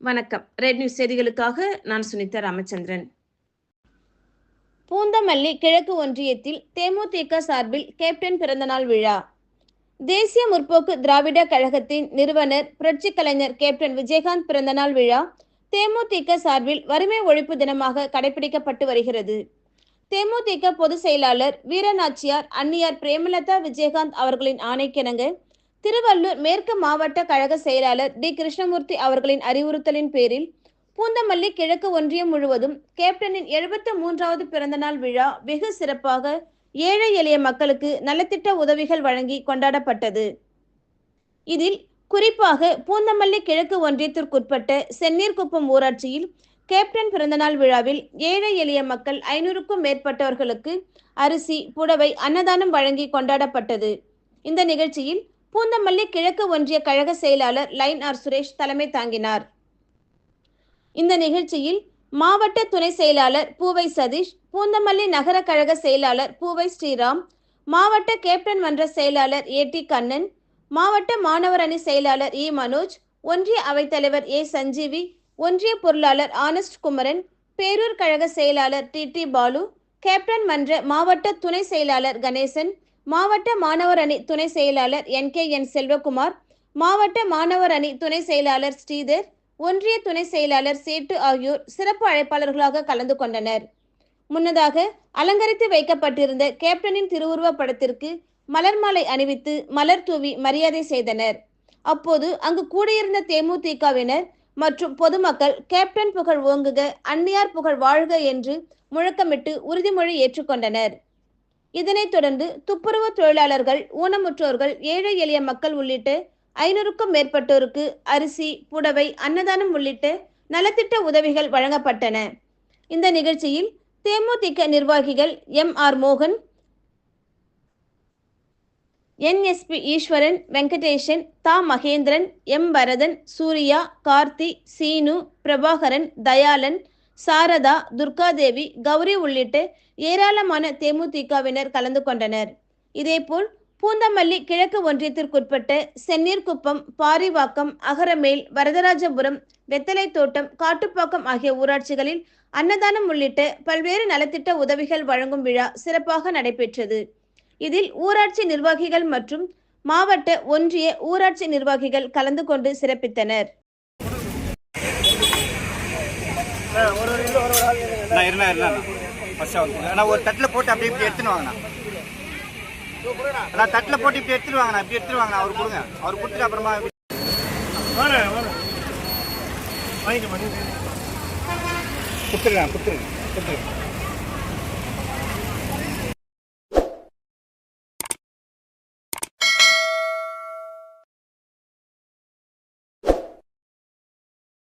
வணக்கம். Red news செய்திகளுக்காக நான் சுனிதா ராமச்சந்திரன். பூந்தமல்லி கிழக்கு ஒன்றியத்தில் தேமுதிக சார்பில் கேப்டன் பிறந்தநாள் விழா. தேசிய முற்போக்கு திராவிட கழகத்தின் நிறுவனர் புரட்சி கலைஞர் கேப்டன் விஜயகாந்த் பிறந்தநாள் விழா தேமுதிக சார்பில் வறுமை ஒழிப்பு தினமாக கடைபிடிக்கப்பட்டு வருகிறது. தேமுதிக பொதுச் செயலாளர் வீரநாச்சியார் அன்னியார் பிரேமலதா விஜயகாந்த் அவர்களின் ஆணைக்கிணங்க திருவள்ளூர் மேற்கு மாவட்ட கழக செயலாளர் டி. கிருஷ்ணமூர்த்தி அவர்களின் அறிவுறுத்தலின் பேரில் பூந்தமல்லி கிழக்கு ஒன்றியம் முழுவதும் கேப்டனின் எழுபத்து மூன்றாவது பிறந்தநாள் விழா வெகு சிறப்பாக ஏழை எளிய மக்களுக்கு நலத்திட்ட உதவிகள் வழங்கி கொண்டாடப்பட்டது. இதில் குறிப்பாக பூந்தமல்லி கிழக்கு ஒன்றியத்திற்குட்பட்ட செந்நீர்குப்பம் ஊராட்சியில் கேப்டன் பிறந்தநாள் விழாவில் ஏழை எளிய மக்கள் ஐநூறுக்கும் மேற்பட்டவர்களுக்கு அரிசி புடவை அன்னதானம் வழங்கி கொண்டாடப்பட்டது. இந்த நிகழ்ச்சியில் பூந்தமல்லி கிழக்கு ஒன்றிய கழக செயலாளர் லைன் ஆர் சுரேஷ் தலைமை தாங்கினார். இந்த நிகழ்ச்சியில் மாவட்ட துணை செயலாளர் பூவை சதீஷ் பூந்தமல்லி நகர கழக செயலாளர் பூவை ஸ்ரீராம் மாவட்ட கேப்டன் மன்ற செயலாளர் ஏ டி கண்ணன் மாவட்ட மாணவர் அணி செயலாளர் இ மனோஜ் ஒன்றிய அவைத்தலைவர் ஏ சஞ்சீவி ஒன்றிய பொருளாளர் ஆனஸ்ட் குமரன் பேரூர் கழக செயலாளர் டி டி பாலு கேப்டன் மன்ற மாவட்ட துணை செயலாளர் கணேசன் மாவட்ட மாணவர் அணி துணை செயலாளர் என் கே என் செல்வகுமார் மாவட்ட மாணவர் அணி துணை செயலாளர் ஸ்ரீதர் ஒன்றிய துணை செயலாளர் சேட்டு ஆகியோர் சிறப்பு அழைப்பாளர்களாக கலந்து கொண்டனர். முன்னதாக அலங்கரித்து வைக்கப்பட்டிருந்த கேப்டனின் திருவுருவ படத்திற்கு மலர் மாலை அணிவித்து மலர் தூவி மரியாதை செய்தனர். அப்போது அங்கு கூடியிருந்த தேமுதிகவினர் மற்றும் பொதுமக்கள் கேப்டன் புகழ் ஓங்குக அன்னியார் புகழ் வாழ்க என்று முழக்கமிட்டு உறுதிமொழி ஏற்றுக்கொண்டனர். இதனைத் தொடர்ந்து துப்புரவு தொழிலாளர்கள் ஊனமுற்றோர்கள் ஏழை எளிய மக்கள் உள்ளிட்ட ஐநூறுக்கும் மேற்பட்டோருக்கு அரிசி புடவை அன்னதானம் உள்ளிட்ட நலத்திட்ட உதவிகள் வழங்கப்பட்டன. இந்த நிகழ்ச்சியில் தேமுதிக நிர்வாகிகள் எம். ஆர். மோகன் என்எஸ்பி ஈஸ்வரன் வெங்கடேஷன் தா. மகேந்திரன் எம். பரதன் சூர்யா கார்த்தி சீனு பிரபாகரன் தயாளன் சாரதா துர்காதேவி கௌரி உள்ளிட்ட ஏராளமான தேமுதிகவினர் கலந்து கொண்டனர். இதேபோல் பூந்தமல்லி கிழக்கு ஒன்றியத்திற்குட்பட்ட செந்நீர்குப்பம் பாரிவாக்கம் அகரமேல் வரதராஜபுரம் வெத்தலை தோட்டம் காட்டுப்பாக்கம் ஆகிய ஊராட்சிகளில் அன்னதானம் உள்ளிட்ட பல்வேறு நலத்திட்ட உதவிகள் வழங்கும் விழா சிறப்பாக நடைபெற்றது. இதில் ஊராட்சி நிர்வாகிகள் மற்றும் மாவட்ட ஒன்றிய ஊராட்சி நிர்வாகிகள் கலந்து கொண்டு சிறப்பித்தனர். நான் இருந்தா இருந்தா ஃபர்ஸ்ட் வந்து. ஆனால் ஒரு தட்டில் போட்டு அப்படியே இப்படி எடுத்துன்னு வாங்கண்ணா. அண்ணா தட்டில் போட்டு இப்படி எடுத்துட்டு வாங்கண்ணா இப்படி எடுத்துட்டு வாங்கண்ணா. அவர் கொடுங்க. அவர் கொடுத்துட்டு அப்புறமா வாங்க வாங்க வாங்கிக்க வாங்கிக்க கொடுத்துருங்க கொடுத்துருங்க கொடுத்துருங்க.